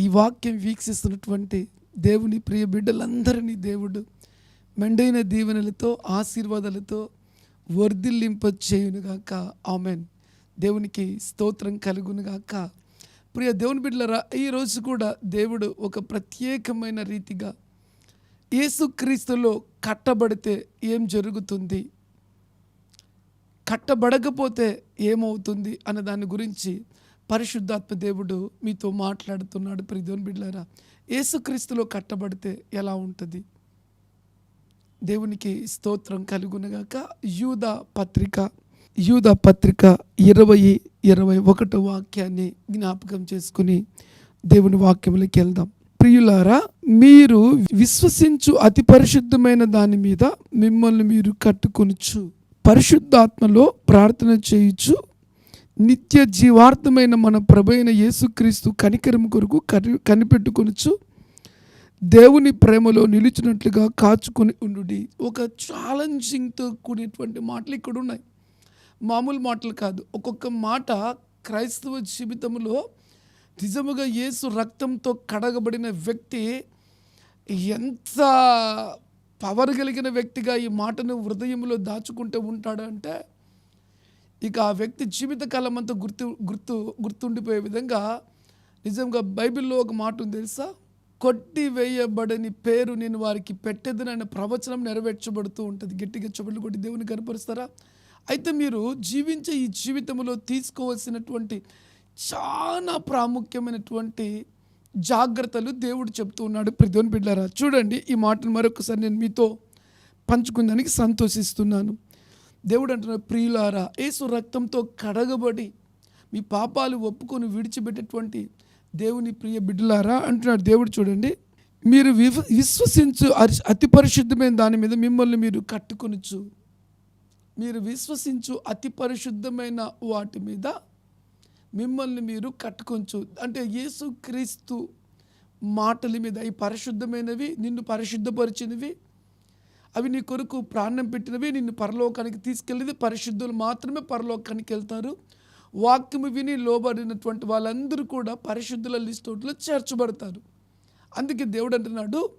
ఈ వాక్యం వీక్షిస్తున్నటువంటి దేవుని ప్రియ బిడ్డలందరినీ దేవుడు మెండైన దీవెనలతో ఆశీర్వాదాలతో వర్ధిల్లింప చేయును గాక ఆమెన్. దేవునికి స్తోత్రం కలుగును గాక ప్రియ దేవుని బిడ్డలరా ఈ రోజు కూడా దేవుడు ఒక ప్రత్యేకమైన రీతిగా యేసుక్రీస్తులో కట్టబడితే ఏం జరుగుతుంది? కట్టబడకపోతే ఏమవుతుంది అన్న దాని గురించి పరిశుద్ధాత్మ దేవుడు మీతో మాట్లాడుతున్నాడు ప్రియోన్ బిడ్లారా ఏసుక్రీస్తులో కట్టబడితే ఎలా ఉంటుంది? దేవునికి స్తోత్రం కలుగునగాక యూద పత్రిక యూద పత్రిక ఇరవై ఇరవై ఒకటో వాక్యాన్ని జ్ఞాపకం చేసుకుని దేవుని వాక్యంలోకి వెళ్దాం. ప్రియులారా మీరు విశ్వసించు అతి పరిశుద్ధమైన దాని మీద మిమ్మల్ని మీరు కట్టుకొనుచు పరిశుద్ధాత్మలో ప్రార్థన చేయుచు నిత్య జీవార్థమైన మన ప్రభైన యేసుక్రీస్తు కనికరం కొరకు కని కనిపెట్టుకొనుచు దేవుని ప్రేమలో నిలిచినట్లుగా కాచుకొని ఉండు ఒక ఛాలెంజింగ్తో కూడినటువంటి మాటలు ఇక్కడ ఉన్నాయి మామూలు మాటలు కాదు. ఒక్కొక్క మాట క్రైస్తవ జీవితంలో నిజముగా యేసు రక్తంతో కడగబడిన వ్యక్తి ఎంత పవర్ కలిగిన వ్యక్తిగా ఈ మాటను హృదయంలో దాచుకుంటూ ఉంటాడంటే ఇక ఆ వ్యక్తి జీవితకాలం అంతా గుర్తు గుర్తు గుర్తుండిపోయే విధంగా నిజంగా బైబిల్లో ఒక మాట ఉంది తెలుసా? కొట్టి వేయబడని పేరు నేను వారికి పెట్టేదనని ప్రవచనం నెరవేర్చబడుతూ ఉంటుంది. గట్టిగా చెవులు కొట్టి దేవుని కనపరుస్తారా? అయితే మీరు జీవించే ఈ జీవితంలో తీసుకోవాల్సినటువంటి చాలా ప్రాముఖ్యమైనటువంటి జాగ్రత్తలు దేవుడు చెప్తూ ఉన్నాడు. ప్రతిదోని బిడ్డారా చూడండి ఈ మాటను మరొకసారి నేను మీతో పంచుకుందానికి సంతోషిస్తున్నాను. దేవుడు అంటున్నాడు ప్రియులారా యేసు రక్తంతో కడగబడి మీ పాపాలు ఒప్పుకొని విడిచిపెట్టేటువంటి దేవుని ప్రియ బిడ్డలారా అంటున్నాడు దేవుడు చూడండి. మీరు వి విశ్వసించు అరి- అతి పరిశుద్ధమైన దాని మీద మిమ్మల్ని మీరు కట్టుకొనిచ్చు. మీరు విశ్వసించు అతి పరిశుద్ధమైన వాటి మీద మిమ్మల్ని మీరు కట్టుకొంచు అంటే యేసు క్రీస్తు మాటల మీద ఈ పరిశుద్ధమైనవి నిన్ను పరిశుద్ధపరిచినవి అవి నీ కొరకు ప్రాణం పెట్టినవి నిన్ను పరలోకానికి తీసుకెళ్ళేది పరిశుద్ధులు మాత్రమే పరలోకానికి వెళ్తారు. వాక్యము విని లోబడినటువంటి వాళ్ళందరూ కూడా పరిశుద్ధుల లిస్టులో చేర్చబడతారు. అందుకే దేవుడు అంటున్నాడు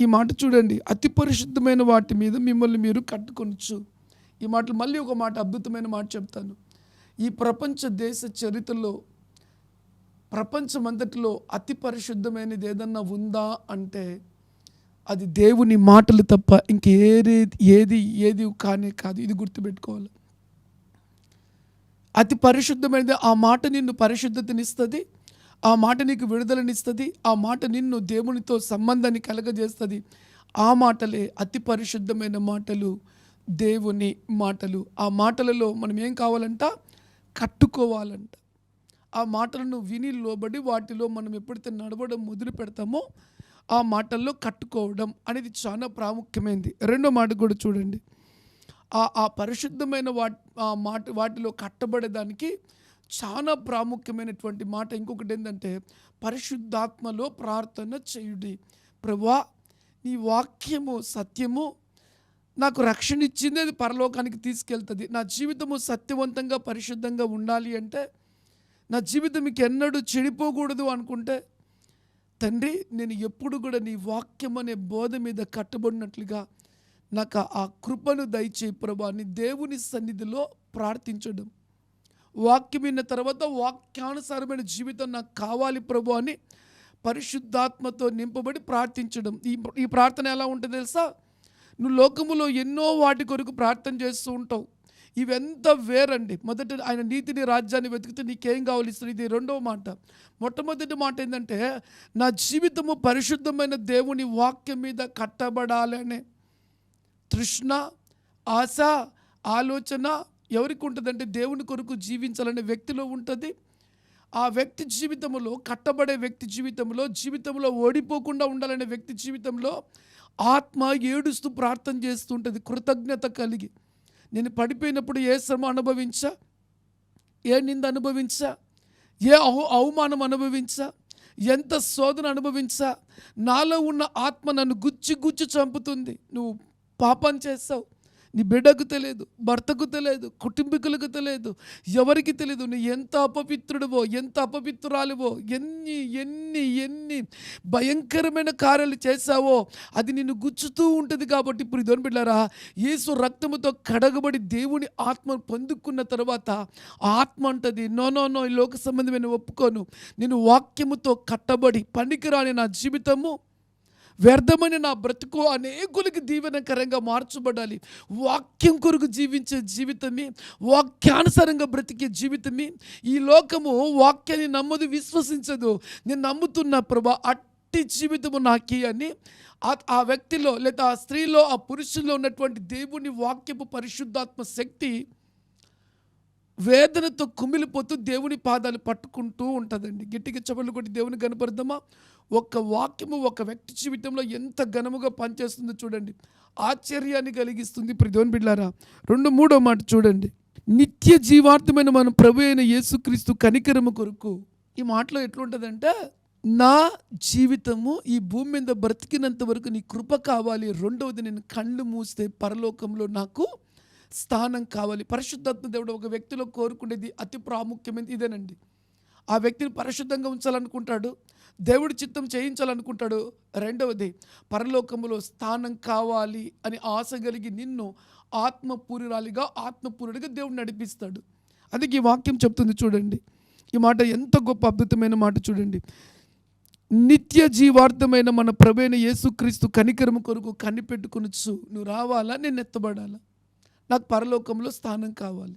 ఈ మాట చూడండి అతి పరిశుద్ధమైన వాటి మీద మిమ్మల్ని మీరు కట్టుకొనొచ్చు. ఈ మాటలు మళ్ళీ ఒక మాట అద్భుతమైన మాట చెప్తాను. ఈ ప్రపంచ దేశ చరిత్రలో ప్రపంచమంతటిలో అతి పరిశుద్ధమైనది ఏదన్నా ఉందా అంటే అది దేవుని మాటలు తప్ప ఇంకేది ఏది ఏది కానే కాదు. ఇది గుర్తుపెట్టుకోవాలి. అతి పరిశుద్ధమైనది. ఆ మాట నిన్ను పరిశుద్ధతనిస్తుంది. ఆ మాట నీకు విడుదలనిస్తుంది. ఆ మాట నిన్ను దేవునితో సంబంధాన్ని కలగజేస్తుంది. ఆ మాటలే అతి పరిశుద్ధమైన మాటలు. దేవుని మాటలు. ఆ మాటలలో మనం ఏం కావాలంట? కట్టుకోవాలంట. ఆ మాటలను విని లోబడి వాటిలో మనం ఎప్పుడైతే నడవడం మొదలు పెడతామో ఆ మాటల్లో కట్టుకోవడం అనేది చాలా ప్రాముఖ్యమైనది రెండో మాట కూడా చూడండి. ఆ ఆ పరిశుద్ధమైన వాటి ఆ మాట వాటిలో కట్టబడేదానికి చాలా ప్రాముఖ్యమైనటువంటి మాట ఇంకొకటి ఏంటంటే పరిశుద్ధాత్మలో ప్రార్థన చేయుడి. ప్రభా నీ వాక్యము సత్యము నాకు రక్షణ ఇచ్చింది అది పరలోకానికి తీసుకెళ్తుంది. నా జీవితము సత్యవంతంగా పరిశుద్ధంగా ఉండాలి అంటే నా జీవితం మీకు ఎన్నడూ చెడిపోకూడదు అనుకుంటే తండ్రి నేను ఎప్పుడు కూడా నీ వాక్యం అనే బోధ మీద కట్టబడినట్లుగా నాకు ఆ కృపను దయచేయి ప్రభా. నీ దేవుని సన్నిధిలో ప్రార్థించడం. వాక్యం విన్న తర్వాత వాక్యానుసారమైన జీవితం నాకు కావాలి ప్రభు అని పరిశుద్ధాత్మతో నింపబడి ప్రార్థించడం. ఈ ఈ ప్రార్థన ఎలా ఉంటుంది తెలుసా? నువ్వు లోకములో ఎన్నో వాటి కొరకు ప్రార్థన చేస్తూ ఉంటావు. ఇవెంత వేరండి. మొదట ఆయన నీతిని రాజ్యాన్ని వెతికితే నీకేం కావాలి? ఇస్తుంది ఇది రెండవ మాట. మొట్టమొదటి మాట ఏంటంటే నా జీవితము పరిశుద్ధమైన దేవుని వాక్యం మీద కట్టబడాలనే తృష్ణ ఆశ ఆలోచన ఎవరికి ఉంటుందంటే దేవుని కొరకు జీవించాలనే వ్యక్తిలో ఉంటుంది. ఆ వ్యక్తి జీవితంలో కట్టబడే వ్యక్తి జీవితంలో జీవితంలో ఓడిపోకుండా ఉండాలనే వ్యక్తి జీవితంలో ఆత్మ ఏడుస్తూ ప్రార్థన చేస్తుంటుంది కృతజ్ఞత కలిగి. నేను పడిపోయినప్పుడు ఏ శ్రమ అనుభవించా? ఏ నింద అనుభవించా? ఏ అవమానం అనుభవించా? ఎంత శోధన అనుభవించా? నాలో ఉన్న ఆత్మ నన్ను గుచ్చి గుచ్చి చంపుతుంది. నువ్వు పాపం చేస్తావు. నీ బిడ్డకు తెలియదు భర్తకు తెలియదు కుటుంబీకులకు తెలియదు ఎవరికి తెలియదు నీ ఎంత అపవిత్రుడివో ఎంత అపవిత్రురాలివో ఎన్ని ఎన్ని ఎన్ని భయంకరమైన కార్యాలు చేశావో అది నిన్ను గుచ్చుతూ ఉంటుంది కాబట్టి ఇప్పుడు ఇదని బిడ్డారా యేసు రక్తముతో కడగబడి దేవుని ఆత్మను పొందుకున్న తర్వాత ఆత్మ అంటది నో నో నో ఈ లోక సంబంధమైన ఒప్పుకోను. నేను వాక్యముతో కట్టబడి పనికిరాని నా జీవితము వ్యర్థమైన నా బ్రతుకు అనేకులకి దీవెనకరంగా మార్చబడాలి. వాక్యం కొరకు జీవించే జీవితమే వాక్యానుసారంగా బ్రతికే జీవితమే. ఈ లోకము వాక్యాన్ని నమ్మదు విశ్వసించదు. నేను నమ్ముతున్నా ప్రభా అట్టి జీవితము నాకి అని ఆ- ఆ వ్యక్తిలో లేదా ఆ స్త్రీలో ఆ పురుషుల్లో ఉన్నటువంటి దేవుని వాక్యపు పరిశుద్ధాత్మ శక్తి వేదనతో కుమిలిపోతూ దేవుని పాదాలు పట్టుకుంటూ ఉంటుందండి. గట్టిగా చెవులు కొట్టి దేవుని కనపడదామా ఒక వాక్యము ఒక వ్యక్తి జీవితంలో ఎంత ఘనముగా పనిచేస్తుందో చూడండి. ఆశ్చర్యాన్ని కలిగిస్తుంది ప్రదేవన్ బిడ్లారా రెండు మూడో మాట చూడండి. నిత్య జీవార్థమైన మన ప్రభు అయిన యేసుక్రీస్తు కనికరము కొరకు ఈ మాటలో ఎట్లుంటుందంటే నా జీవితము ఈ భూమి మీద బ్రతికినంత వరకు నీ కృప కావాలి. రెండవది నేను కళ్ళు మూస్తే పరలోకంలో నాకు స్థానం కావాలి. పరిశుద్ధాత్మ దేవుడు ఒక వ్యక్తిలో కోరుకునేది అతి ప్రాముఖ్యమైనది ఇదేనండి. ఆ వ్యక్తిని పరిశుద్ధంగా ఉంచాలనుకుంటాడు దేవుడి చిత్తం చేయించాలనుకుంటాడు. రెండవది పరలోకములో స్థానం కావాలి అని ఆశ కలిగి నిన్ను ఆత్మపూరిరాలిగా ఆత్మపూరుడిగా దేవుడు నడిపిస్తాడు. అందుకే ఈ వాక్యం చెప్తుంది చూడండి. ఈ మాట ఎంత గొప్ప అద్భుతమైన మాట చూడండి. నిత్య జీవార్థమైన మన ప్రవేణ యేసుక్రీస్తు కనికరము కొరకు కనిపెట్టుకొనొచ్చు నువ్వు రావాలా? నేను ఎత్తబడాలా? నాకు పరలోకంలో స్థానం కావాలి.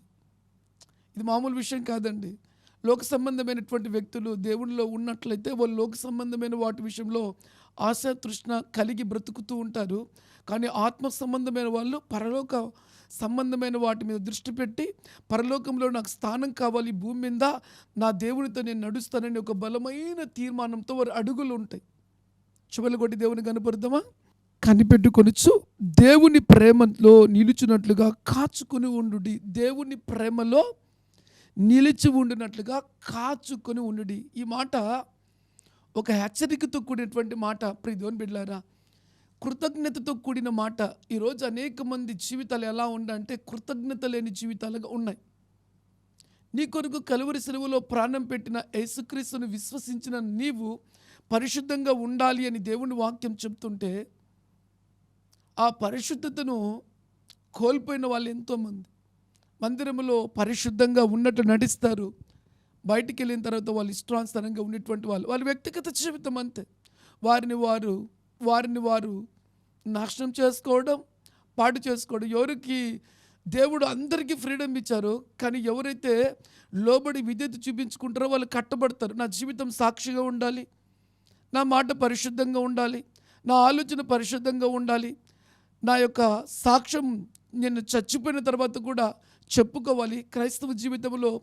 ఇది మామూలు విషయం కాదండి. లోక సంబంధమైనటువంటి వ్యక్తులు దేవునిలో ఉన్నట్లయితే వాళ్ళు లోక సంబంధమైన వాటి విషయంలో ఆశ తృష్ణ కలిగి బ్రతుకుతూ ఉంటారు. కానీ ఆత్మ సంబంధమైన వాళ్ళు పరలోక సంబంధమైన వాటి మీద దృష్టి పెట్టి పరలోకంలో నాకు స్థానం కావాలి భూమి మీద నా దేవునితో నేను నడుస్తానని ఒక బలమైన తీర్మానంతో వారి అడుగులు ఉంటాయి. చివరి కొట్టి దేవుని కనపడదామా కనిపెట్టుకొనిచ్చు. దేవుని ప్రేమలో నిలుచున్నట్లుగా కాచుకొని ఉండు దేవుని ప్రేమలో నిలిచి ఉండినట్లుగా కాచుకొని ఉండు ఈ మాట ఒక హెచ్చరికతో కూడినటువంటి మాట. ప్రియదేవుని బిడ్డారా కృతజ్ఞతతో కూడిన మాట. ఈరోజు అనేక మంది జీవితాలు ఎలా ఉండంటే కృతజ్ఞత లేని జీవితాలుగా ఉన్నాయి. నీ కొరకు కలువరి సెలవులో ప్రాణం పెట్టిన యేసుక్రీస్తును విశ్వసించిన నీవు పరిశుద్ధంగా ఉండాలి అని దేవుని వాక్యం చెప్తుంటే ఆ పరిశుద్ధతను కోల్పోయిన వాళ్ళు ఎంతోమంది. మందిరంలో పరిశుద్ధంగా ఉన్నట్టు నటిస్తారు బయటికి వెళ్ళిన తర్వాత వాళ్ళు ఇష్టానుసారంగా ఉన్నటువంటి వాళ్ళు. వాళ్ళ వ్యక్తిగత జీవితం అంతే. వారిని వారు వారిని వారు నాశనం చేసుకోవడం పాటు చేసుకోవడం. ఎవరికి దేవుడు అందరికీ ఫ్రీడమ్ ఇచ్చారు. కానీ ఎవరైతే లోబడి విద్యుత్ చూపించుకుంటారో వాళ్ళు కట్టబడతారు. నా జీవితం సాక్షిగా ఉండాలి. నా మాట పరిశుద్ధంగా ఉండాలి. నా ఆలోచన పరిశుద్ధంగా ఉండాలి. నా యొక్క సాక్ష్యం నేను చచ్చిపోయిన తర్వాత కూడా చెప్పుకోవాలి. క్రైస్తవ జీవితంలో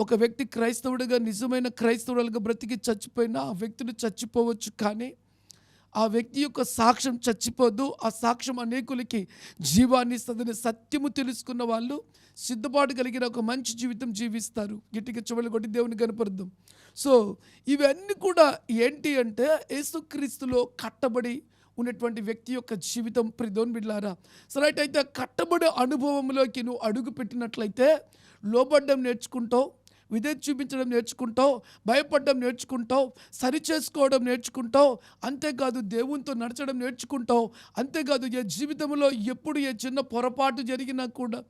ఒక వ్యక్తి క్రైస్తవుడిగా నిజమైన క్రైస్తవుడుగా బ్రతికి చచ్చిపోయినా ఆ వ్యక్తిని చచ్చిపోవచ్చు కానీ ఆ వ్యక్తి యొక్క సాక్ష్యం చచ్చిపోదు. ఆ సాక్ష్యం అనేకులకి జీవాన్ని ఇస్తుందని సత్యము తెలుసుకున్న వాళ్ళు సిద్ధపాటు కలిగిన ఒక మంచి జీవితం జీవిస్తారు. గిట్టిగా చెవులు కొట్టి దేవుని కనపడదాం సో ఇవన్నీ కూడా ఏంటి అంటే యేసుక్రీస్తులో కట్టబడి ఉన్నటువంటి వ్యక్తి యొక్క జీవితం ప్రిదోన్ బిడ్లారా సరే అయితే కట్టబడే అనుభవంలోకి నువ్వు అడుగు పెట్టినట్లయితే లోబడ్డం నేర్చుకుంటావు విధేయత చూపించడం నేర్చుకుంటావు భయపడడం నేర్చుకుంటావు సరి చేసుకోవడం నేర్చుకుంటావు అంతేకాదు దేవునితో నడచడం నేర్చుకుంటావు అంతేకాదు ఏ జీవితంలో ఎప్పుడు ఏ చిన్న పొరపాటు జరిగినా కూడా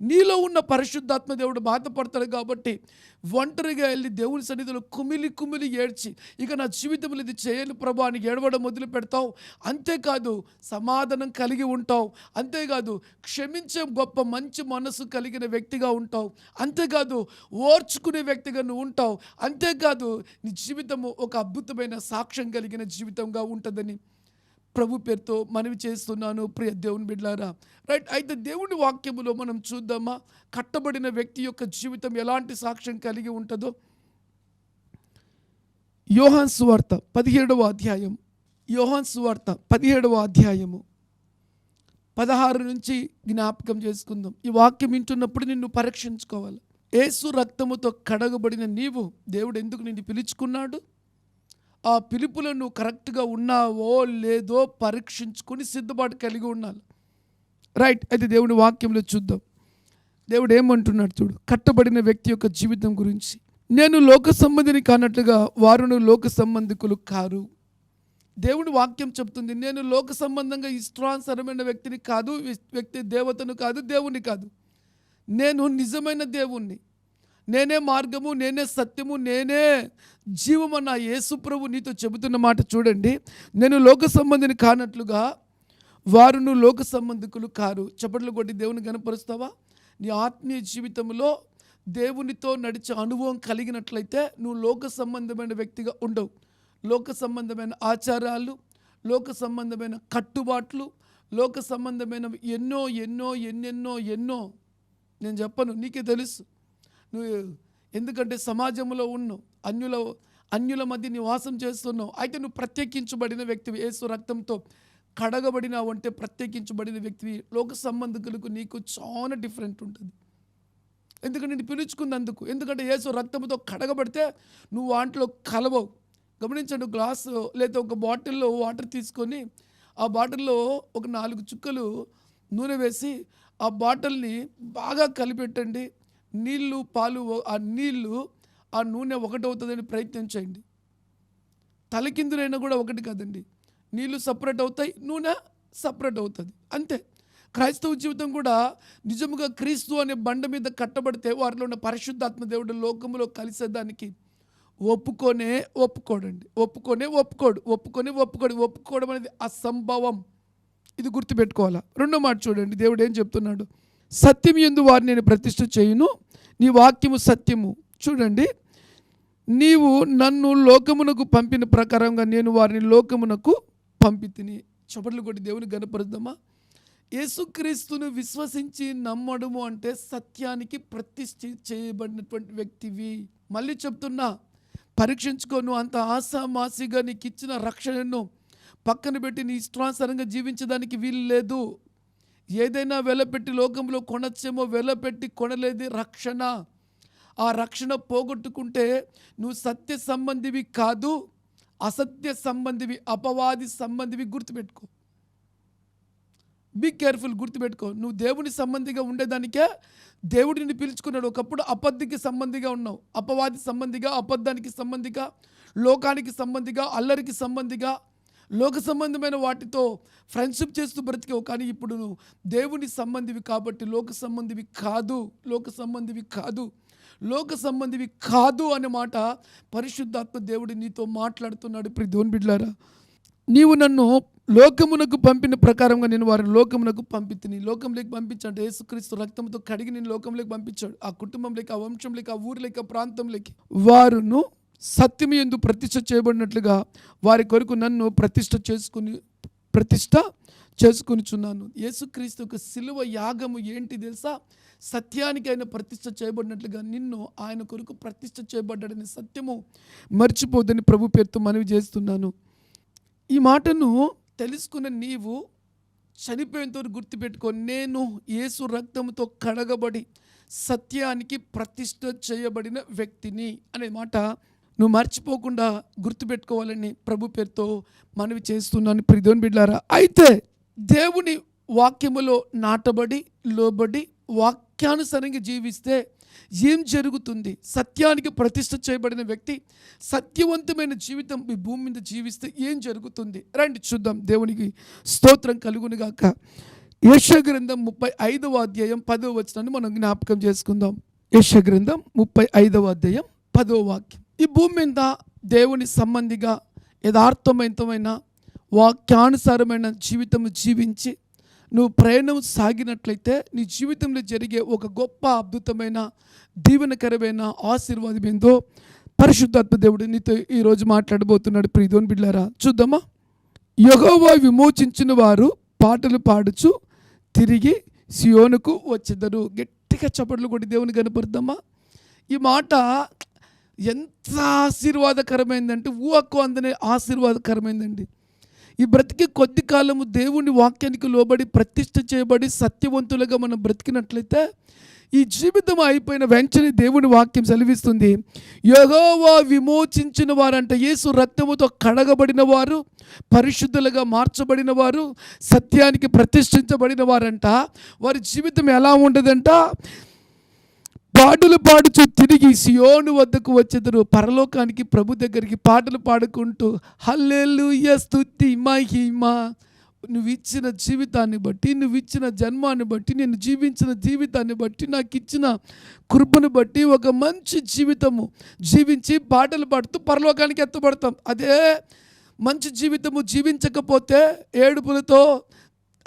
నీలో ఉన్న పరిశుద్ధాత్మ దేవుడు బాధపడతాడు కాబట్టి ఒంటరిగా వెళ్ళి దేవుని సన్నిధిలో కుమిలి కుమిలి ఏడ్చి ఇక నా జీవితంలో ఇది చేయను ప్రభా అని ఏడవడం మొదలు పెడతావు. అంతేకాదు సమాధానం కలిగి ఉంటావు. అంతేకాదు క్షమించే గొప్ప మంచి మనసు కలిగిన వ్యక్తిగా ఉంటావు. అంతేకాదు ఓర్చుకునే వ్యక్తిగా నువ్వు ఉంటావు. అంతేకాదు నీ జీవితము ఒక అద్భుతమైన సాక్ష్యం కలిగిన జీవితంగా ఉంటుందని ప్రభు పేరుతో మనవి చేస్తున్నాను ప్రియ దేవుని బిడ్లారా. రైట్ అయితే దేవుని వాక్యములో మనం చూద్దామా? కట్టబడిన వ్యక్తి యొక్క జీవితం ఎలాంటి సాక్ష్యం కలిగి ఉంటుందో? యోహాన్ సువార్త పదిహేడవ అధ్యాయం. యోహాన్ సువార్త పదిహేడవ అధ్యాయము. పదహారు నుంచి జ్ఞాపకం చేసుకుందాం. ఈ వాక్యం వింటున్నప్పుడు నిన్ను పరీక్షించుకోవాలి. ఏసు రక్తముతో కడగబడిన నీవు దేవుడు ఎందుకు నిన్ను పిలుచుకున్నాడు? ఆ పిలుపులో నువ్వు కరెక్ట్గా ఉన్నావో లేదో పరీక్షించుకొని సిద్ధపాటు కలిగి ఉండాలి. రైట్ అయితే దేవుని వాక్యంలో చూద్దాం. దేవుడు ఏమంటున్నాడు చూడు కట్టబడిన వ్యక్తి యొక్క జీవితం గురించి. నేను లోక సంబంధిని కానట్లుగా వారును లోక సంబంధికులు కారు. దేవుడి వాక్యం చెప్తుంది నేను లోక సంబంధంగా ఇష్టానుసరమైన వ్యక్తిని కాదు వ్యక్తి దేవతను కాదు దేవుని కాదు. నేను నిజమైన దేవుణ్ణి. నేనే మార్గము నేనే సత్యము నేనే జీవమన్న యేసు ప్రభు నీతో చెబుతున్న మాట చూడండి. నేను లోక సంబంధిని కానట్లుగా వారును లోక సంబంధికులు కారు. చప్పట్లు కొట్టి దేవుని కనపరుస్తావా నీ ఆత్మీయ జీవితంలో దేవునితో నడిచే అనుభవం కలిగినట్లయితే నువ్వు లోక సంబంధమైన వ్యక్తిగా ఉండవు. లోక సంబంధమైన ఆచారాలు లోక సంబంధమైన కట్టుబాట్లు లోక సంబంధమైన ఎన్నో ఎన్నో ఎన్నెన్నో ఎన్నో. నేను చెప్పను నీకే తెలుసు. నువ్వు ఎందుకంటే సమాజంలో ఉన్నావు అన్యుల అన్యుల మధ్య నివాసం చేస్తున్నావు. అయితే నువ్వు ప్రత్యేకించబడిన వ్యక్తివి. ఏసు రక్తంతో కడగబడినావు అంటే ప్రత్యేకించబడిన వ్యక్తివి. లోక సంబంధికులకు నీకు చాలా డిఫరెంట్ ఉంటుంది. ఎందుకంటే నేను పిలుచుకున్నందుకు. ఎందుకంటే ఏసు రక్తంతో కడగబడితే నువ్వు వాంట్లో కలవవు. గమనించండి గ్లాసు లేదా ఒక బాటిల్లో వాటర్ తీసుకొని ఆ బాటిల్లో ఒక నాలుగు చుక్కలు నూనె వేసి ఆ బాటిల్ని బాగా కలిపెట్టండి. నీళ్ళు పాలు ఆ నీళ్ళు ఆ నూనె ఒకటవుతుందని ప్రయత్నం చేయండి. తలకిందులైనా కూడా ఒకటి కాదండి. నీళ్ళు సపరేట్ అవుతాయి నూనె సపరేట్ అవుతుంది. అంతే. క్రైస్తవ జీవితం కూడా నిజముగా క్రీస్తు అనే బండ మీద కట్టబడితే వారిలో ఉన్న పరిశుద్ధాత్మ దేవుడు లోకంలో కలిసేదానికి ఒప్పుకొనే ఒప్పుకోడండి. ఒప్పుకొనే ఒప్పుకోడు. ఒప్పుకొని ఒప్పుకోడు. ఒప్పుకోవడం అనేది అసంభవం. ఇది గుర్తుపెట్టుకోవాలా? రెండో మాట చూడండి. దేవుడు ఏం చెప్తున్నాడు? సత్యం ఎందు వారిని నేను ప్రతిష్ఠ చేయును. నీ వాక్యము సత్యము. చూడండి. నీవు నన్ను లోకమునకు పంపిన ప్రకారంగా నేను వారిని లోకమునకు పంపి తిని చపట్లు కొట్టి దేవుని గనపరుద్దామా యేసుక్రీస్తును విశ్వసించి నమ్మడము అంటే సత్యానికి ప్రతిష్ఠ చేయబడినటువంటి వ్యక్తివి. మళ్ళీ చెప్తున్నా పరీక్షించుకోను అంత ఆశామాసిగా నీకు ఇచ్చిన రక్షణను పక్కన పెట్టి నీ ఇష్టానుసారంగా జీవించడానికి వీలు లేదు. ఏదైనా వెలపెట్టి లోకంలో కొనచ్చేమో వెలపెట్టి కొనలేది రక్షణ. ఆ రక్షణ పోగొట్టుకుంటే నువ్వు సత్య సంబంధివి కాదు అసత్య సంబంధివి అపవాది సంబంధివి గుర్తుపెట్టుకో. బీ కేర్ఫుల్ గుర్తుపెట్టుకో. నువ్వు దేవుని సంబంధిగా ఉండేదానికే దేవుడిని పిలుచుకున్నాడు. ఒకప్పుడు అబద్ధికి సంబంధిగా ఉన్నావు. అపవాది సంబంధిగా అబద్ధానికి సంబంధిగా లోకానికి సంబంధిగా అల్లరికి సంబంధిగా. లోక సంబంధమైన వాటితో ఫ్రెండ్షిప్ చేస్తూ బ్రతికేవు. కానీ ఇప్పుడు నువ్వు దేవుని సంబంధివి కాబట్టి లోక సంబంధివి కాదు లోక సంబంధివి కాదు లోక సంబంధివి కాదు అనే మాట పరిశుద్ధాత్మ దేవుడు నీతో మాట్లాడుతున్నాడు. ఇప్పుడు దేవుని బిడ్లారా నీవు నన్ను లోకమునకు పంపిన ప్రకారంగా నేను వారిని లోకమునకు పంపితిని. లోకంలోకి పంపించాడు యేసుక్రీస్తు రక్తంతో కడిగి నేను లోకంలోకి పంపించాడు. ఆ కుటుంబంలోకి ఆ వంశంలోకి ఆ ఊరిలోకి ఆ ప్రాంతంలోకి వారును సత్యం ఎందు ప్రతిష్ట చేయబడినట్లుగా వారి కొరకు నన్ను ప్రతిష్ట చేసుకుని ప్రతిష్ట చేసుకునిచున్నాను. యేసుక్రీస్తు యొక్క సిలువ యాగము ఏంటి తెలుసా? సత్యానికి ఆయన ప్రతిష్ట చేయబడినట్లుగా నిన్ను ఆయన కొరకు ప్రతిష్ట చేయబడ్డాడని సత్యము మర్చిపోదని ప్రభు పేరుతో మనవి చేస్తున్నాను. ఈ మాటను తెలుసుకున్న నీవు చనిపోయేంత వరకు గుర్తుపెట్టుకో. నేను యేసు రక్తంతో కడగబడి సత్యానికి ప్రతిష్ట చేయబడిన వ్యక్తిని అనే మాట నువ్వు మర్చిపోకుండా గుర్తుపెట్టుకోవాలని ప్రభు పేరుతో మనవి చేస్తున్నాను. ప్రిధోన్ బిడ్లారా అయితే దేవుని వాక్యములో నాటబడి లోబడి వాక్యానుసరంగా జీవిస్తే ఏం జరుగుతుంది? సత్యానికి ప్రతిష్ట చేయబడిన వ్యక్తి సత్యవంతమైన జీవితం ఈ భూమి మీద జీవిస్తే ఏం జరుగుతుంది? రండి చూద్దాం. దేవునికి స్తోత్రం కలుగునుగాక యశగ్రంథం ముప్పై ఐదవ అధ్యాయం పదవ వచనాన్ని మనం జ్ఞాపకం చేసుకుందాం. యశగ్రంథం ముప్పై ఐదవ అధ్యాయం పదవ వాక్యం. ఈ భూమి మీద దేవుని సంబంధిగా యథార్థమైన వాక్యానుసారమైన జీవితం జీవించి నువ్వు ప్రయాణం సాగినట్లయితే నీ జీవితంలో జరిగే ఒక గొప్ప అద్భుతమైన దీవెనకరమైన ఆశీర్వాదం ఏందో పరిశుద్ధాత్మ దేవుడు నీతో ఈరోజు మాట్లాడబోతున్నాడు. ప్రీదోని బిడ్డారా చూద్దామా? యహోవా విమోచించిన వారు పాటలు పాడుచు తిరిగి సియోనుకు వచ్చేదరు. గట్టిగా చప్పట్లు కొట్టి దేవుని కనపడదామా ఈ మాట ఎంత ఆశీర్వాదకరమైందంటే ఊహకు అందని ఆశీర్వాదకరమైందండి. ఈ బ్రతికి కొద్ది కాలము దేవుని వాక్యానికి లోబడి ప్రతిష్ఠ చేయబడి సత్యవంతులుగా మనం బ్రతికినట్లయితే ఈ జీవితం అయిపోయిన వెంటనే దేవుని వాక్యం సెలవిస్తుంది. యోగోవా విమోచించిన వారంట యేసు రక్తముతో కడగబడిన వారు పరిశుద్ధులుగా మార్చబడిన వారు సత్యానికి ప్రతిష్ఠించబడిన వారంట. వారి జీవితం ఎలా ఉండదంట? పాటలు పాడుచు తిరిగి సియోను వద్దకు వచ్చేదరు. పరలోకానికి ప్రభు దగ్గరికి పాటలు పాడుకుంటూ హల్లెలు స్తుతి మహిమ. నువ్వు ఇచ్చిన జీవితాన్ని బట్టి నువ్వు ఇచ్చిన జన్మాన్ని బట్టి నేను జీవించిన జీవితాన్ని బట్టి నాకు ఇచ్చిన కృపను బట్టి ఒక మంచి జీవితము జీవించి పాటలు పాడుతూ పరలోకానికి ఎత్తబడతాం. అదే మంచి జీవితము జీవించకపోతే ఏడుపులతో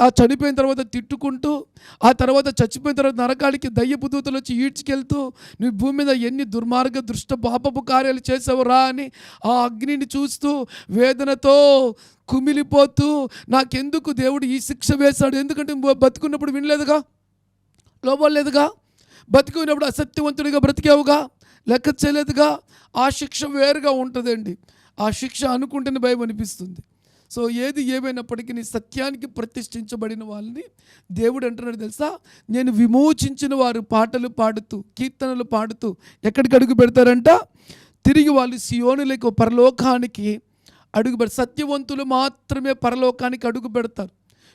ఆ చనిపోయిన తర్వాత తిట్టుకుంటూ ఆ తర్వాత చచ్చిపోయిన తర్వాత నరకానికి దయ్యపు దూతలు వచ్చి ఈడ్చుకెళ్తూ నువ్వు భూమి మీద ఎన్ని దుర్మార్గ దృష్ట పాపపు కార్యాలు చేసావురా అని ఆ అగ్నిని చూస్తూ వేదనతో కుమిలిపోతూ నాకెందుకు దేవుడు ఈ శిక్ష వేశాడు? ఎందుకంటే బతుకున్నప్పుడు వినలేదుగా? లోపలేదుగా బతికినప్పుడు అసత్యవంతుడిగా బ్రతికావుగా? లెక్క చేయలేదుగా? ఆ శిక్ష వేరుగా ఉంటుందండి. ఆ శిక్ష అనుకుంటేనే భయం అనిపిస్తుంది. సో ఏది ఏమైనప్పటికీ సత్యానికి ప్రతిష్ఠించబడిన వాళ్ళని దేవుడు అంటున్నాడు తెలుసా? నేను విమోచించిన వారు పాటలు పాడుతూ కీర్తనలు పాడుతూ ఎక్కడికి అడుగు పెడతారంట? తిరిగి వాళ్ళు సియోనులకు పరలోకానికి అడుగు పెడతారు సత్యవంతులు మాత్రమే పరలోకానికి అడుగు పెడతారు.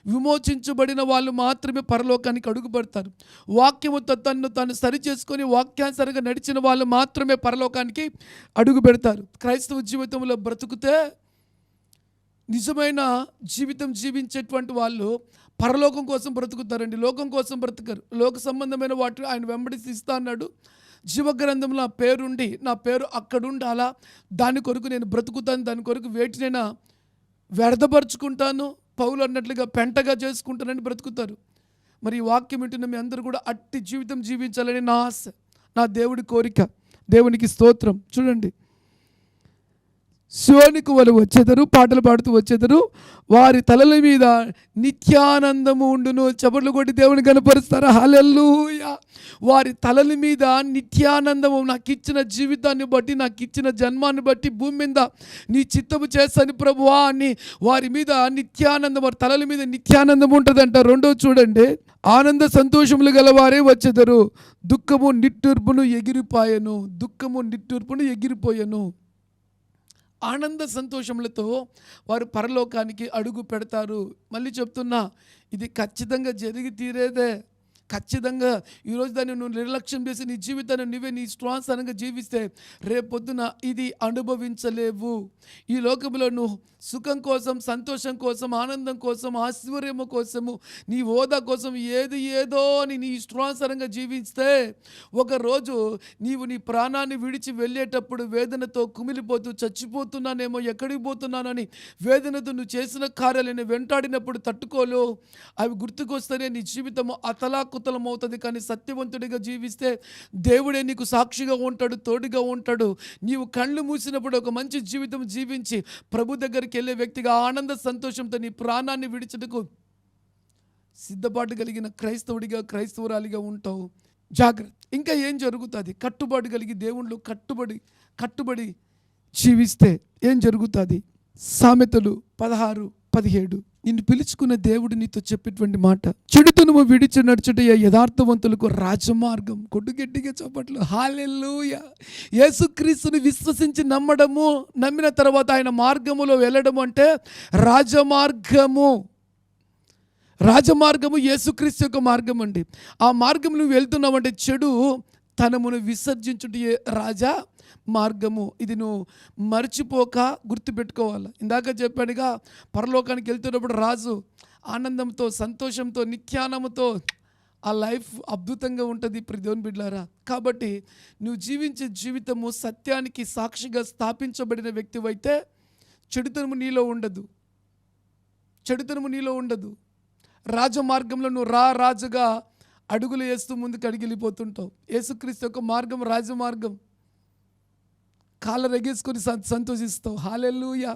విమోచించబడిన వాళ్ళు మాత్రమే పరలోకానికి అడుగు పెడతారు. వాక్యముతో తన్ను తాను సరి చేసుకొని వాక్యానుసరంగా నడిచిన వాళ్ళు మాత్రమే పరలోకానికి అడుగు పెడతారు. క్రైస్తవ జీవితంలో బ్రతుకుతే నిజమైన జీవితం జీవించేటువంటి వాళ్ళు పరలోకం కోసం బ్రతుకుతారండి. లోకం కోసం బ్రతకరు. లోక సంబంధమైన వాటిని ఆయన వెంబడి ఇస్తా అన్నాడు. జీవగ్రంథంలో నా పేరుండి నా పేరు అక్కడుండాలా? దాని కొరకు నేను బ్రతుకుతాను దాని కొరకు వేటినైనా వ్యర్థపరుచుకుంటాను? పౌలు అన్నట్లుగా పెంటగా చేసుకుంటానని బ్రతుకుతారు. మరి ఈ వాక్యం వింటున్న మీ అందరూ కూడా అట్టి జీవితం జీవించాలని నా ఆశ నా దేవుడి కోరిక. దేవునికి స్తోత్రం. చూడండి. శివనికి వాళ్ళు వచ్చేదరు పాటలు పాడుతూ వచ్చేదరు వారి తలల మీద నిత్యానందము ఉండును. చపర్లు కొట్టి దేవుని కనపరుస్తారు? హలెల్లుయ! వారి తలల మీద నిత్యానందము నాకు ఇచ్చిన జీవితాన్ని బట్టి నాకు ఇచ్చిన జన్మాన్ని బట్టి భూమి మీద నీ చిత్తము చేస్తాను ప్రభువా అని వారి మీద నిత్యానందం వారి తలల మీద నిత్యానందం ఉంటుందంట. రెండో చూడండి. ఆనంద సంతోషములు గలవారే వచ్చేదరు దుఃఖము నిట్టూర్పును ఎగిరిపాయను. దుఃఖము నిట్టూర్పును ఎగిరిపోయను. ఆనంద సంతోషములతో వారు పరలోకానికి అడుగు పెడతారు. మళ్ళీ చెప్తున్నా ఇది ఖచ్చితంగా జరిగి తీరేదే. ఖచ్చితంగా ఈరోజు దాన్ని నువ్వు నిర్లక్ష్యం చేసి నీ జీవితాన్ని నువ్వే నీ శ్వాసనంగా జీవిస్తే రేపొద్దున ఇది అనుభవించలేవు. ఈ లోకంలో నువ్వు సుఖం కోసం సంతోషం కోసం ఆనందం కోసం ఆశ్చర్యము కోసము నీ హోదా కోసం ఏది ఏదో అని నీ ఇష్టానుసారంగా జీవిస్తే ఒకరోజు నీవు నీ ప్రాణాన్ని విడిచి వెళ్ళేటప్పుడు వేదనతో కుమిలిపోతూ చచ్చిపోతున్నానేమో ఎక్కడికి పోతున్నానని వేదనతో నువ్వు చేసిన కార్యాలను వెంటాడినప్పుడు తట్టుకోలు అవి గుర్తుకొస్తేనే నీ జీవితం అతలాకుతలం అవుతుంది కానీ సత్యవంతుడిగా జీవిస్తే దేవుడే నీకు సాక్షిగా ఉంటాడు తోడుగా ఉంటాడు. నీవు కళ్ళు మూసినప్పుడు ఒక మంచి జీవితం జీవించి ప్రభు దగ్గరికి వెళ్ళే వ్యక్తిగా ఆనంద సంతోషంతో నీ ప్రాణాన్ని విడిచటకు సిద్ధపాటు కలిగిన క్రైస్తవుడిగా క్రైస్తవురాలిగా ఉంటావు. జాగ్రత్త. ఇంకా ఏం జరుగుతుంది? కట్టుబాటు కలిగి దేవుళ్ళు కట్టుబడి కట్టుబడి జీవిస్తే ఏం జరుగుతుంది? సామెతలు పదహారు పదిహేడు. నిన్ను పిలుచుకున్న దేవుడు నీతో చెప్పేటువంటి మాట. చెడుతను విడిచి నడుచుట యథార్థవంతులకు రాజమార్గం. కొట్టు గట్టిగా చెప్పట్లు. హాలెల్లుయ. యేసుక్రీస్తుని విశ్వసించి నమ్మడము నమ్మిన తర్వాత ఆయన మార్గములో వెళ్ళడం అంటే రాజమార్గము. రాజమార్గము యేసుక్రీస్తు యొక్క మార్గం అండి ఆ మార్గం నువ్వు వెళ్తున్నావంటే చెడు తనమును విసర్జించుటే రాజా మార్గము. ఇది నువ్వు మర్చిపోక గుర్తుపెట్టుకోవాలి. ఇందాక చెప్పాడుగా పరలోకానికి వెళ్తున్నప్పుడు రాజు ఆనందంతో సంతోషంతో నిత్యానముతో ఆ లైఫ్ అద్భుతంగా ఉంటుంది ఇప్పుడు బిడ్లారా కాబట్టి నువ్వు జీవించే జీవితము సత్యానికి సాక్షిగా స్థాపించబడిన వ్యక్తివైతే చెడుతనము నీలో ఉండదు. చెడుతనము నీలో ఉండదు. రాజమార్గంలో నువ్వు రా రాజుగా అడుగులు వేస్తూ ముందుకు అడిగిపోతుంటావు యేసుక్రీస్తు యొక్క మార్గం రాజమార్గం. కాళ్ళ రెగేసుకొని సంత సంతోషిస్తావు. హాలెల్లుయ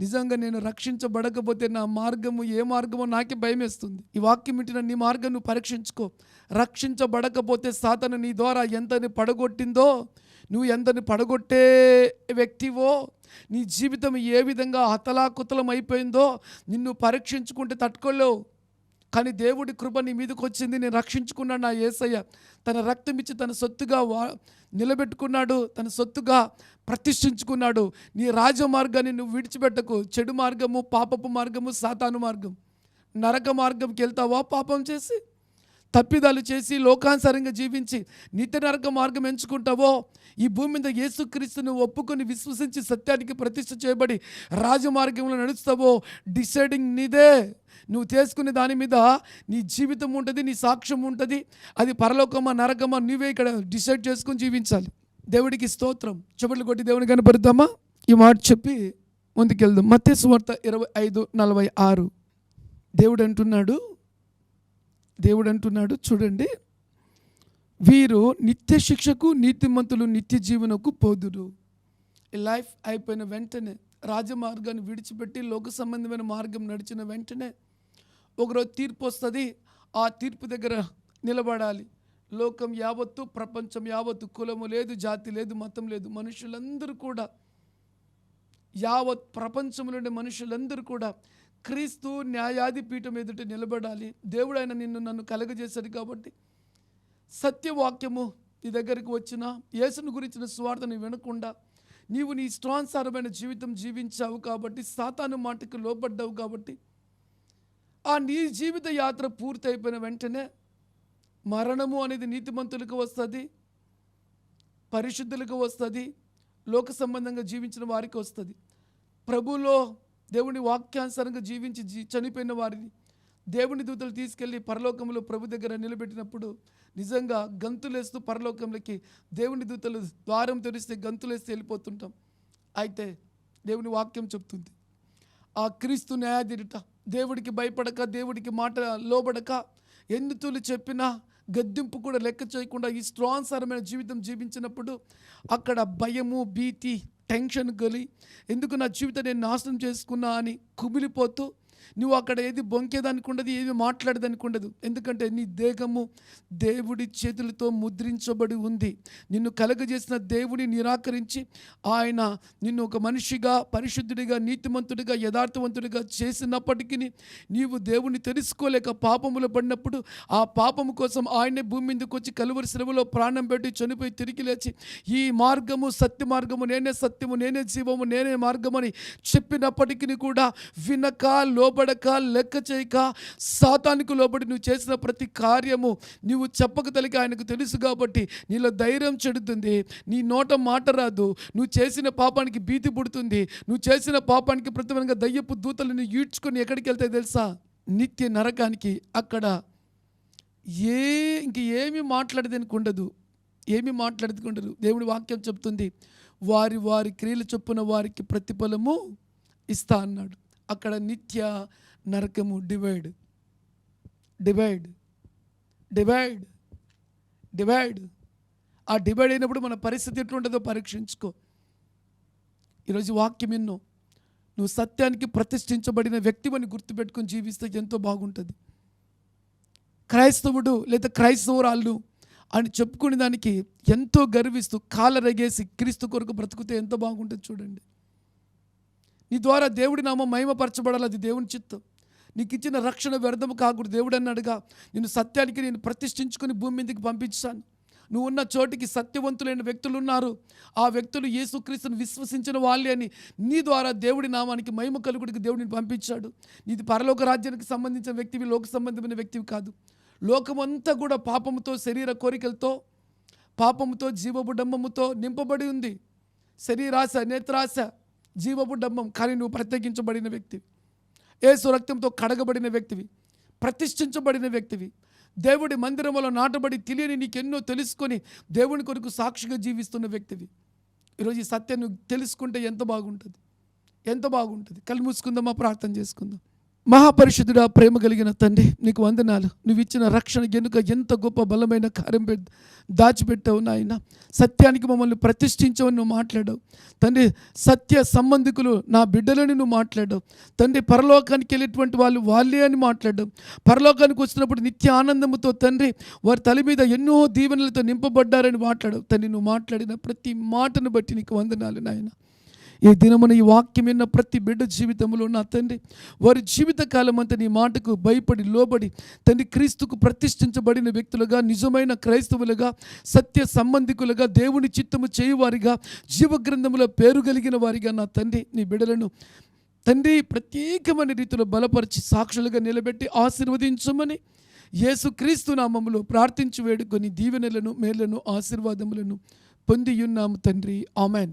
నిజంగా నేను రక్షించబడకపోతే నా మార్గము ఏ మార్గమో నాకే భయం వేస్తుంది ఈ వాక్యం వింటున్న నీ మార్గం నువ్వు పరీక్షించుకో. రక్షించబడకపోతే సాతను నీ ద్వారా ఎంతని పడగొట్టిందో నువ్వు ఎంతని పడగొట్టే వ్యక్తివో నీ జీవితం ఏ విధంగా హతలాకుతలం అయిపోయిందో నిన్ను పరీక్షించుకుంటే తట్టుకోలేవు. కానీ దేవుడి కృప నీ మీదకి వచ్చింది నేను రక్షించుకున్నాడు నా యేసయ్య తన రక్తం ఇచ్చి తన సొత్తుగా వా నిలబెట్టుకున్నాడు తన సొత్తుగా ప్రతిష్ఠించుకున్నాడు. నీ రాజమార్గాన్ని నువ్వు విడిచిపెట్టకు. చెడు మార్గము పాపపు మార్గము సాతాను మార్గం. నరక మార్గంకి వెళ్తావా పాపం చేసి? తప్పిదాలు చేసి లోకానుసారంగా జీవించి నిత్య నరక మార్గం ఎంచుకుంటావో ఈ భూమి మీద యేసుక్రీస్తును ఒప్పుకొని విశ్వసించి సత్యానికి ప్రతిష్ఠ చేయబడి రాజమార్గంలో నడుస్తావో డిసైడింగ్ నీదే. నువ్వు చేసుకునే దాని మీద నీ జీవితం ఉంటుంది నీ సాక్ష్యం ఉంటుంది. అది పరలోకమా నరకమా నువ్వే ఇక్కడ డిసైడ్ చేసుకొని జీవించాలి. దేవుడికి స్తోత్రం. చెబులు కొట్టి దేవుని కనపడుద్దామా ఈ మాట చెప్పి ముందుకెళ్దాం. మత్స్య సువార్త ఇరవై ఐదు నలభై ఆరు. దేవుడు అంటున్నాడు దేవుడు అంటున్నాడు చూడండి. వీరు నిత్య శిక్షకు నీతిమంతులు నిత్య జీవనకు పోదురు. ఈ లైఫ్ అయిపోయిన వెంటనే రాజమార్గాన్ని విడిచిపెట్టి లోక సంబంధమైన మార్గం నడిచిన వెంటనే ఒకరోజు తీర్పు వస్తుంది. ఆ తీర్పు దగ్గర నిలబడాలి. లోకం యావత్తు ప్రపంచం యావత్తు కులము లేదు జాతి లేదు మతం లేదు మనుషులందరూ కూడా యావత్ ప్రపంచంలోని మనుషులందరూ కూడా క్రీస్తు న్యాయాధిపీఠం ఎదుట నిలబడాలి. దేవుడు ఆయన నిన్ను నన్ను కలగజేశాడు కాబట్టి సత్యవాక్యము నీ దగ్గరికి వచ్చిన యేసును గురించిన స్వార్థను వినకుండా నీవు నీ ఇష్టానుసారమైన జీవితం జీవించావు కాబట్టి సాతాను మాటకు లోపడ్డావు కాబట్టి ఆ నీ జీవిత యాత్ర పూర్తయిపోయిన వెంటనే మరణము అనేది నీతిమంతులకు వస్తుంది పరిశుద్ధులకు వస్తుంది లోక సంబంధంగా జీవించిన వారికి వస్తుంది. ప్రభులో దేవుని వాక్యానుసారంగా జీవించి జీ చనిపోయిన వారిని దేవుని దూతలు తీసుకెళ్ళి పరలోకంలో ప్రభు దగ్గర నిలబెట్టినప్పుడు నిజంగా గంతులేస్తూ పరలోకంలోకి దేవుని దూతలు ద్వారం తెరిస్తే గంతులేస్తే వెళ్ళిపోతుంటాం. అయితే దేవుని వాక్యం చెప్తుంది ఆ క్రీస్తు న్యాయాధిరిట దేవుడికి భయపడక దేవుడికి మాట లోబడక ఎందుతులు చెప్పినా గద్దింపు కూడా లెక్క చేయకుండా ఈ స్ట్రాన్సరమైన జీవితం జీవించినప్పుడు అక్కడ భయము భీతి టెన్షన్ గలి. ఎందుకు నా జీవితం నేను నాశనం చేసుకున్నా అని కుమిలిపోతూ నువ్వు అక్కడ ఏది బొంకేదానికి ఉండదు ఏది మాట్లాడేదానికి ఉండదు. ఎందుకంటే నీ దేహము దేవుడి చేతులతో ముద్రించబడి ఉంది. నిన్ను కలగజేసిన దేవుని నిరాకరించి ఆయన నిన్ను ఒక మనిషిగా పరిశుద్ధుడిగా నీతిమంతుడిగా యథార్థవంతుడిగా చేసినప్పటికీ నీవు దేవుని తెలుసుకోలేక పాపములో పడినప్పుడు ఆ పాపము కోసం ఆయనే భూమి మీదకి వచ్చి కలువరి సెలవులో ప్రాణం పెట్టి చనిపోయి తిరిగి లేచి ఈ మార్గము సత్య మార్గము నేనే సత్యము నేనే జీవము నేనే మార్గమని చెప్పినప్పటికీ కూడా వినక లోబడక లెక్క చేయక సాతానికి లోబడి నువ్వు చేసిన ప్రతి కార్యము నువ్వు చెప్పక తలిక ఆయనకు తెలుసు కాబట్టి నీలో ధైర్యం చెడుతుంది. నీ నోట మాట రాదు. నువ్వు చేసిన పాపానికి భీతి పుడుతుంది. నువ్వు చేసిన పాపానికి ప్రతిఫలంగా దయ్యపు దూతలు నువ్వు ఈడ్చుకొని ఎక్కడికి వెళ్తాయి తెలుసా? నిత్య నరకానికి. అక్కడ ఏ ఇంక ఏమి మాట్లాడేదానికి ఉండదు. ఏమి మాట్లాడేది ఉండదు. దేవుడి వాక్యం చెప్తుంది. వారి వారి క్రియలు చొప్పున వారికి ప్రతిఫలము ఇస్తా అన్నాడు. అక్కడ నిత్య నరకము డివైడ్ డివైడ్ డివైడ్ డివైడ్ ఆ డివైడ్ అయినప్పుడు మన పరిస్థితి ఎట్లుంటుందో పరీక్షించుకో. ఈరోజు వాక్యం ఎన్నో. నువ్వు సత్యానికి ప్రతిష్ఠించబడిన వ్యక్తివని గుర్తుపెట్టుకొని జీవిస్తే ఎంతో బాగుంటుంది. క్రైస్తవుడు లేదా క్రైస్తవురాళ్ళు అని చెప్పుకునే దానికి ఎంతో గర్విస్తూ కాలరగేసి క్రీస్తు కొరకు బ్రతుకుతే ఎంతో బాగుంటుంది చూడండి. నీ ద్వారా దేవుడి నామం మహిమపరచబడాలి అది దేవుని చిత్తం. నీకు ఇచ్చిన రక్షణ వ్యర్థము కాకూడదు. దేవుడు అన్నాడుగా నేను సత్యానికి నేను ప్రతిష్ఠించుకుని భూమి మీదకి పంపించాను. నువ్వు ఉన్న చోటికి సత్యవంతులైన వ్యక్తులు ఉన్నారు. ఆ వ్యక్తులు యేసుక్రీస్తును విశ్వసించిన వాళ్ళే అని నీ ద్వారా దేవుడి నామానికి మహిమ కలుగుడికి దేవుడిని పంపించాడు. నీది పరలోక రాజ్యానికి సంబంధించిన వ్యక్తివి లోక సంబంధమైన వ్యక్తివి కాదు. లోకమంతా కూడా పాపముతో శరీర కోరికలతో పాపముతో జీవబుడంబముతో నింపబడి ఉంది. శరీరాశ నేత్రాశ జీవపు డబ్బం కానీ నువ్వు ప్రత్యేకించబడిన వ్యక్తివి. ఏసు రక్తంతో కడగబడిన వ్యక్తివి ప్రతిష్ఠించబడిన వ్యక్తివి. దేవుడి మందిరంలో నాటబడి తెలియని నీకెన్నో తెలుసుకొని దేవుని కొరకు సాక్షిగా జీవిస్తున్న వ్యక్తివి. ఈరోజు ఈ సత్యాన్ని తెలుసుకుంటే ఎంత బాగుంటుంది? ఎంత బాగుంటుంది? కళ్ళు మూసుకుందామా? ప్రార్థన చేసుకుందాం. మహాపరిశుద్ధుడా ప్రేమ కలిగిన తండ్రి నీకు వందనాలు. నువ్వు ఇచ్చిన రక్షణ ఎనుక ఎంత గొప్ప బలమైన కార్యం పెట్ దాచిపెట్టావు నాయన. సత్యానికి మమ్మల్ని ప్రతిష్ఠించవని నువ్వు మాట్లాడావు. తండ్రి సత్య సంబంధికులు నా బిడ్డలని నువ్వు మాట్లాడావు. తండ్రి పరలోకానికి వెళ్ళేటువంటి వాళ్ళు వాళ్ళే అని మాట్లాడావు. పరలోకానికి వచ్చినప్పుడు నిత్య ఆనందముతో తండ్రి వారి తల మీద ఎన్నో దీవెనలతో నింపబడ్డారని మాట్లాడావు. తండ్రి నువ్వు మాట్లాడిన ప్రతి మాటను బట్టి నీకు వందనాలు నాయన. ఈ దినమున ఈ వాక్యం విన్న ప్రతి బిడ్డ జీవితంలో నా తండ్రి వారి జీవితకాలం అంతా నీ మాటకు భయపడి లోబడి తండ్రి క్రీస్తుకు ప్రతిష్ఠించబడిన వ్యక్తులుగా నిజమైన క్రైస్తవులుగా సత్య సంబంధికులుగా దేవుని చిత్తము చేయువారిగా జీవగ్రంథములో పేరు కలిగిన వారిగా నా తండ్రి నీ బిడ్డలను తండ్రి ప్రత్యేకమైన రీతిలో బలపరిచి సాక్షులుగా నిలబెట్టి ఆశీర్వదించమని యేసుక్రీస్తు నామములో ప్రార్థించి వేడుకొని దీవెనలను మేళ్ళను ఆశీర్వాదములను పొందియున్నాము తండ్రి. ఆమెన్.